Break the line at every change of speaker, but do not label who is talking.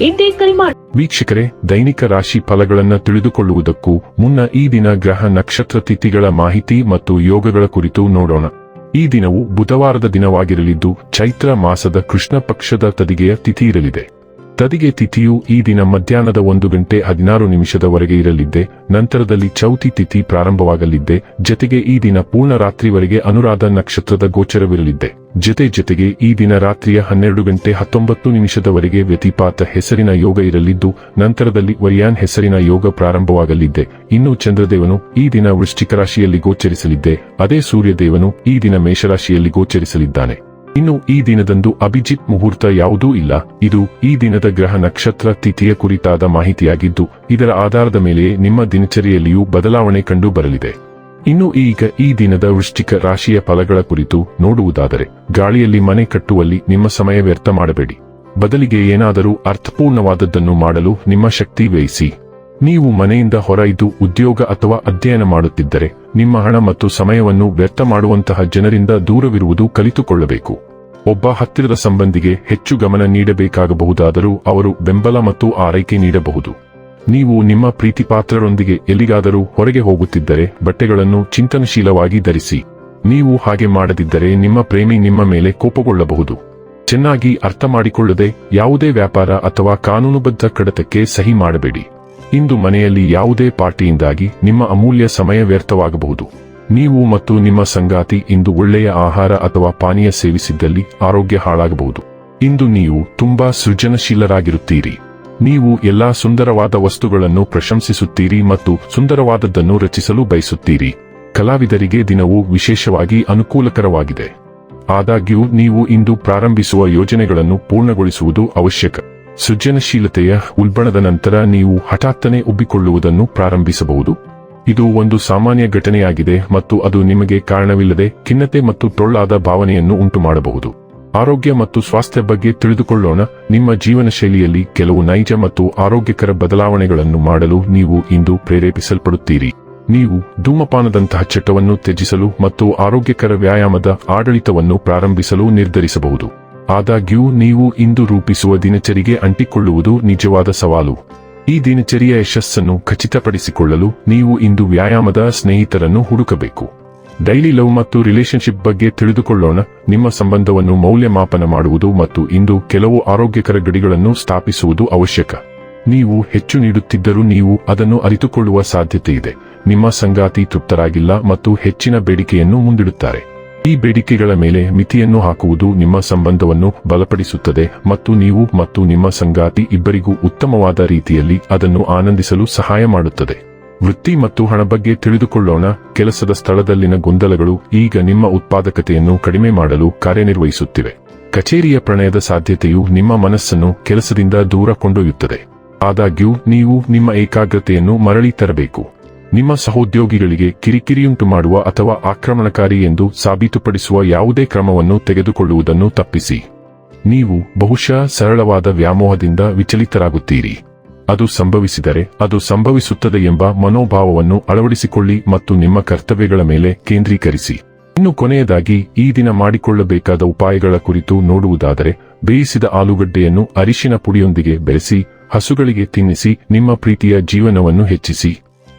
ಇಂದೇ ಕರೆ ಮಾಡಿ
ವೀಕ್ಷಕರೇ, ದೈನಿಕ ರಾಶಿ ಫಲಗಳನ್ನು ತಿಳಿದುಕೊಳ್ಳುವುದಕ್ಕೂ ಮುನ್ನ ಈ ದಿನ ಗ್ರಹ ನಕ್ಷತ್ರ ತಿಥಿಗಳ ಮಾಹಿತಿ ಮತ್ತು ಯೋಗಗಳ ಕುರಿತು ನೋಡೋಣ. ಈ ದಿನವು ಬುಧವಾರದ ದಿನವಾಗಿರಲಿದ್ದು, ಚೈತ್ರ ಮಾಸದ ಕೃಷ್ಣ ಪಕ್ಷದ ತದಿಗೆಯ ತಿಥಿ ಇರಲಿದೆ. ತದಿಗೆ ತಿಥಿಯು ಈ ದಿನ ಮಧ್ಯಾಹ್ನದ ಒಂದು ಗಂಟೆ ಹದಿನಾರು ನಿಮಿಷದವರೆಗೆ ಇರಲಿದ್ದೆ, ನಂತರದಲ್ಲಿ ಚೌತಿ ತಿಥಿ ಪ್ರಾರಂಭವಾಗಲಿದ್ದೆ, ಜತೆಗೆ ಈ ದಿನ ಪೂರ್ಣ ರಾತ್ರಿವರೆಗೆ ಅನುರಾಧ ನಕ್ಷತ್ರದ ಗೋಚರವಿರಲಿದ್ದೆ. ಜತೆ ಜತೆಗೆ ಈ ದಿನ ರಾತ್ರಿಯ ಹನ್ನೆರಡು ಗಂಟೆ ಹತ್ತೊಂಬತ್ತು ನಿಮಿಷದವರೆಗೆ ವ್ಯತಿಪಾತ ಹೆಸರಿನ ಯೋಗ ಇರಲಿದ್ದು, ನಂತರದಲ್ಲಿ ವರಿಯಾನ್ ಹೆಸರಿನ ಯೋಗ ಪ್ರಾರಂಭವಾಗಲಿದ್ದೆ. ಇನ್ನು ಚಂದ್ರದೇವನು ಈ ದಿನ ವೃಶ್ಚಿಕ ರಾಶಿಯಲ್ಲಿ ಗೋಚರಿಸಲಿದ್ದೆ, ಅದೇ ಸೂರ್ಯದೇವನು ಈ ದಿನ ಮೇಷರಾಶಿಯಲ್ಲಿ ಗೋಚರಿಸಲಿದ್ದಾನೆ. ಇನ್ನು ಈ ದಿನದಂದು ಅಭಿಜಿತ್ ಮುಹೂರ್ತ ಯಾವುದೂ ಇಲ್ಲ. ಇದು ಈ ದಿನದ ಗ್ರಹ ನಕ್ಷತ್ರ ತಿಥಿಯ ಕುರಿತಾದ ಮಾಹಿತಿಯಾಗಿದ್ದು, ಇದರ ಆಧಾರದ ಮೇಲೆ ನಿಮ್ಮ ದಿನಚರಿಯಲ್ಲಿಯೂ ಬದಲಾವಣೆ ಕಂಡು ಬರಲಿದೆ. ಇನ್ನು ಈಗ ಈ ದಿನದ ವೃಶ್ಚಿಕ ರಾಶಿಯ ಫಲಗಳ ಕುರಿತು ನೋಡುವುದಾದರೆ, ಗಾಳಿಯಲ್ಲಿ ಮನೆ ಕಟ್ಟುವಲ್ಲಿ ನಿಮ್ಮ ಸಮಯ ವ್ಯರ್ಥ ಮಾಡಬೇಡಿ. ಬದಲಿಗೆ ಏನಾದರೂ ಅರ್ಥಪೂರ್ಣವಾದದ್ದನ್ನು ಮಾಡಲು ನಿಮ್ಮ ಶಕ್ತಿ ವ್ಯಯಿಸಿ. ನೀವು ಮನೆಯಿಂದ ಹೊರಯಿದ್ದು ಉದ್ಯೋಗ ಅಥವಾ ಅಧ್ಯಯನ ಮಾಡುತ್ತಿದ್ದರೆ, ನಿಮ್ಮ ಹಣ ಮತ್ತು ಸಮಯವನ್ನು ವ್ಯರ್ಥ ಮಾಡುವಂತಹ ಜನರಿಂದ ದೂರವಿರುವುದು ಕಲಿತುಕೊಳ್ಳಬೇಕು. ಒಬ್ಬ ಹತ್ತಿರದ ಸಂಬಂಧಿಗೆ ಹೆಚ್ಚು ಗಮನ ನೀಡಬೇಕಾಗಬಹುದಾದರೂ ಅವರು ಬೆಂಬಲ ಮತ್ತು ಆರೈಕೆ ನೀಡಬಹುದು. ನೀವು ನಿಮ್ಮ ಪ್ರೀತಿಪಾತ್ರರೊಂದಿಗೆ ಎಲ್ಲಿಗಾದರೂ ಹೊರಗೆ ಹೋಗುತ್ತಿದ್ದರೆ ಬಟ್ಟೆಗಳನ್ನು ಚಿಂತನಶೀಲವಾಗಿ ಧರಿಸಿ. ನೀವು ಹಾಗೆ ಮಾಡದಿದ್ದರೆ ನಿಮ್ಮ ಪ್ರೇಮಿ ನಿಮ್ಮ ಮೇಲೆ ಕೋಪಗೊಳ್ಳಬಹುದು. ಚೆನ್ನಾಗಿ ಅರ್ಥ ಮಾಡಿಕೊಳ್ಳದೆ ಯಾವುದೇ ವ್ಯಾಪಾರ ಅಥವಾ ಕಾನೂನುಬದ್ಧ ಕಡತಕ್ಕೆ ಸಹಿ ಮಾಡಬೇಡಿ. ಇಂದು ಮನೆಯಲ್ಲಿ ಯಾವುದೇ ಪಾರ್ಟಿಯಿಂದಾಗಿ ನಿಮ್ಮ ಅಮೂಲ್ಯ ಸಮಯ ವ್ಯರ್ಥವಾಗಬಹುದು. ನೀವು ಮತ್ತು ನಿಮ್ಮ ಸಂಗಾತಿ ಇಂದು ಒಳ್ಳೆಯ ಆಹಾರ ಅಥವಾ ಪಾನೀಯ ಸೇವಿಸಿದ್ದಲ್ಲಿ ಆರೋಗ್ಯ ಹಾಳಾಗಬಹುದು. ಇಂದು ನೀವು ತುಂಬಾ ಸೃಜನಶೀಲರಾಗಿರುತ್ತೀರಿ. ನೀವು ಎಲ್ಲಾ ಸುಂದರವಾದ ವಸ್ತುಗಳನ್ನು ಪ್ರಶಂಸಿಸುತ್ತೀರಿ ಮತ್ತು ಸುಂದರವಾದದ್ದನ್ನು ರಚಿಸಲು ಬಯಸುತ್ತೀರಿ. ಕಲಾವಿದರಿಗೆ ದಿನವು ವಿಶೇಷವಾಗಿ ಅನುಕೂಲಕರವಾಗಿದೆ. ಆದಾಗ್ಯೂ, ನೀವು ಇಂದು ಪ್ರಾರಂಭಿಸುವ ಯೋಜನೆಗಳನ್ನು ಪೂರ್ಣಗೊಳಿಸುವುದು ಅವಶ್ಯಕ. ಸೃಜನಶೀಲತೆಯ ಉಲ್ಬಣದ ನಂತರ ನೀವು ಹಠಾತ್ತನೆ ಒಬ್ಬಿಕೊಳ್ಳುವುದನ್ನು ಪ್ರಾರಂಭಿಸಬಹುದು. ಇದು ಒಂದು ಸಾಮಾನ್ಯ ಘಟನೆಯಾಗಿದೆ ಮತ್ತು ಅದು ನಿಮಗೆ ಕಾರಣವಿಲ್ಲದೆ ಖಿನ್ನತೆ ಮತ್ತು ಟೊಳ್ಳಾದ ಭಾವನೆಯನ್ನು ಉಂಟುಮಾಡಬಹುದು. ಆರೋಗ್ಯ ಮತ್ತು ಸ್ವಾಸ್ಥ್ಯ ಬಗ್ಗೆ ತಿಳಿದುಕೊಳ್ಳೋಣ, ನಿಮ್ಮ ಜೀವನ ಶೈಲಿಯಲ್ಲಿ ಕೆಲವು ನೈಜ ಮತ್ತು ಆರೋಗ್ಯಕರ ಬದಲಾವಣೆಗಳನ್ನು ಮಾಡಲು ನೀವು ಇಂದು ಪ್ರೇರೇಪಿಸಲ್ಪಡುತ್ತೀರಿ. ನೀವು ಧೂಮಪಾನದಂತಹ ಚಟವನ್ನು ತ್ಯಜಿಸಲು ಮತ್ತು ಆರೋಗ್ಯಕರ ವ್ಯಾಯಾಮದ ಆಡಳಿತವನ್ನು ಪ್ರಾರಂಭಿಸಲು ನಿರ್ಧರಿಸಬಹುದು. ಆದಾಗ್ಯೂ ನೀವು ಇಂದು ರೂಪಿಸುವ ದಿನಚರಿಗೆ ಅಂಟಿಕೊಳ್ಳುವುದು ನಿಜವಾದ ಸವಾಲು. ಈ ದಿನಚರಿಯ ಯಶಸ್ಸನ್ನು ಖಚಿತಪಡಿಸಿಕೊಳ್ಳಲು ನೀವು ಇಂದು ವ್ಯಾಯಾಮದ ಸ್ನೇಹಿತರನ್ನು ಹುಡುಕಬೇಕು. ಡೈಲಿ ಲವ್ ಮತ್ತು ರಿಲೇಶನ್ಶಿಪ್ ಬಗ್ಗೆ ತಿಳಿದುಕೊಳ್ಳೋಣ. ನಿಮ್ಮ ಸಂಬಂಧವನ್ನು ಮೌಲ್ಯಮಾಪನ ಮಾಡುವುದು ಮತ್ತು ಇಂದು ಕೆಲವು ಆರೋಗ್ಯಕರ ಗಡಿಗಳನ್ನು ಸ್ಥಾಪಿಸುವುದು ಅವಶ್ಯಕ. ನೀವು ಹೆಚ್ಚು ನೀಡುತ್ತಿದ್ದರೂ ನೀವು ಅದನ್ನು ಅರಿತುಕೊಳ್ಳುವ ಸಾಧ್ಯತೆಯಿದೆ. ನಿಮ್ಮ ಸಂಗಾತಿ ತೃಪ್ತರಾಗಿಲ್ಲ ಮತ್ತು ಹೆಚ್ಚಿನ ಬೇಡಿಕೆಯನ್ನು ಮುಂದಿಡುತ್ತಾರೆ. ಈ ಬೇಡಿಕೆಗಳ ಮೇಲೆ ಮಿತಿಯನ್ನು ಹಾಕುವುದು ನಿಮ್ಮ ಸಂಬಂಧವನ್ನು ಬಲಪಡಿಸುತ್ತದೆ ಮತ್ತು ನೀವು ಮತ್ತು ನಿಮ್ಮ ಸಂಗಾತಿ ಇಬ್ಬರಿಗೂ ಉತ್ತಮವಾದ ರೀತಿಯಲ್ಲಿ ಅದನ್ನು ಆನಂದಿಸಲು ಸಹಾಯ ಮಾಡುತ್ತದೆ. ವೃತ್ತಿ ಮತ್ತು ಹಣ ಬಗ್ಗೆ ತಿಳಿದುಕೊಳ್ಳೋಣ. ಕೆಲಸದ ಸ್ಥಳದಲ್ಲಿನ ಗೊಂದಲಗಳು ಈಗ ನಿಮ್ಮ ಉತ್ಪಾದಕತೆಯನ್ನು ಕಡಿಮೆ ಮಾಡಲು ಕಾರ್ಯನಿರ್ವಹಿಸುತ್ತಿವೆ. ಕಚೇರಿಯ ಪ್ರಣಯದ ಸಾಧ್ಯತೆಯು ನಿಮ್ಮ ಮನಸ್ಸನ್ನು ಕೆಲಸದಿಂದ ದೂರ ಕೊಂಡೊಯ್ಯುತ್ತದೆ. ಆದಾಗ್ಯೂ, ನೀವು ನಿಮ್ಮ ಏಕಾಗ್ರತೆಯನ್ನು ಮರಳಿ ತರಬೇಕು. ನಿಮ್ಮ ಸಹೋದ್ಯೋಗಿಗಳಿಗೆ ಕಿರಿಕಿರಿಯುಂಟು ಮಾಡುವ ಅಥವಾ ಆಕ್ರಮಣಕಾರಿ ಎಂದು ಸಾಬೀತುಪಡಿಸುವ ಯಾವುದೇ ಕ್ರಮವನ್ನು ತೆಗೆದುಕೊಳ್ಳುವುದನ್ನು ತಪ್ಪಿಸಿ. ನೀವು ಬಹುಶಃ ಸರಳವಾದ ವ್ಯಾಮೋಹದಿಂದ ವಿಚಲಿತರಾಗುತ್ತೀರಿ. ಅದು ಸಂಭವಿಸಿದರೆ ಅದು ಸಂಭವಿಸುತ್ತದೆ ಎಂಬ ಮನೋಭಾವವನ್ನು ಅಳವಡಿಸಿಕೊಳ್ಳಿ ಮತ್ತು ನಿಮ್ಮ ಕರ್ತವ್ಯಗಳ ಮೇಲೆ ಕೇಂದ್ರೀಕರಿಸಿ. ಇನ್ನು ಕೊನೆಯದಾಗಿ, ಈ ದಿನ ಮಾಡಿಕೊಳ್ಳಬೇಕಾದ ಉಪಾಯಗಳ ಕುರಿತು ನೋಡುವುದಾದರೆ, ಬೇಯಿಸಿದ ಆಲೂಗಡ್ಡೆಯನ್ನು ಅರಿಶಿನ ಪುಡಿಯೊಂದಿಗೆ ಬೆರೆಸಿ, ಹಸುಗಳಿಗೆ ತಿನ್ನಿಸಿ, ನಿಮ್ಮ ಪ್ರೀತಿಯ ಜೀವನವನ್ನು ಹೆಚ್ಚಿಸಿ.